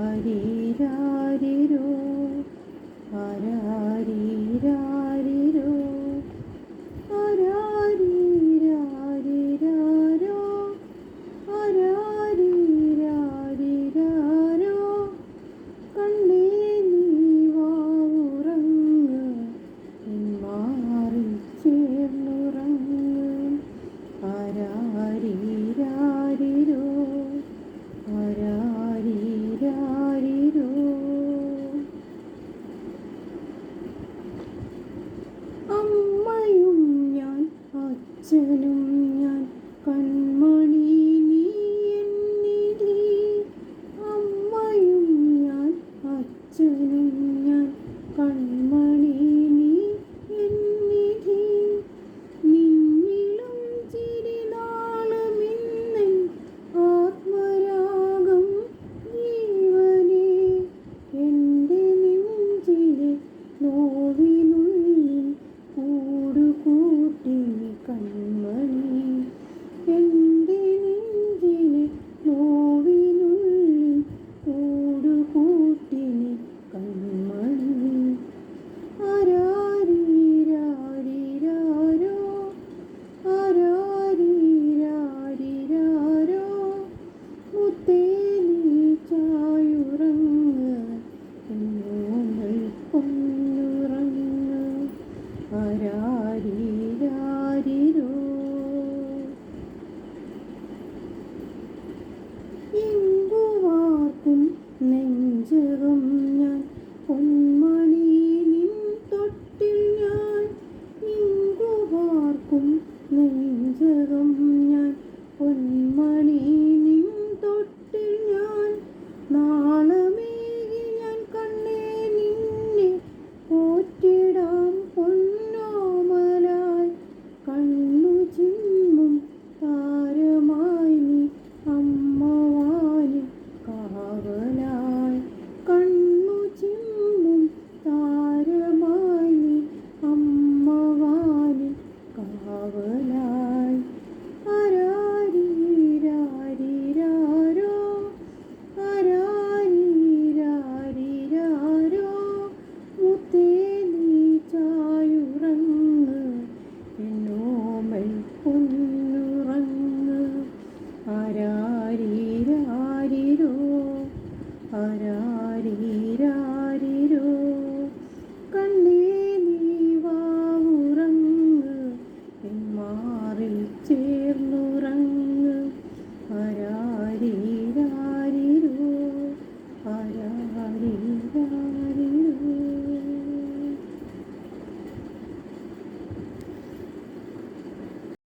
ഹരിരാരിരോ ഹരാരിരാ അച്ഛനും ഞാൻ കൺമണി നീ എന്നിലെ. അമ്മയും ഞാൻ അച്ഛനും ഞാൻ കൺമണി. പാചകം ഞാൻ പൊന്മണി നിൻ തൊട്ടിൽ ഞാൻ നാളമേകി ഞാൻ കണ്ണേ നിന്നെ പോറ്റിടാം പൊന്നോമലായി കണ്ണു ചിമ്മും താരമായി നീ അമ്മവാനി കാവലായി കണ്ണു ചിമ്മും താരമായി നീ അമ്മവാനി കാവലായി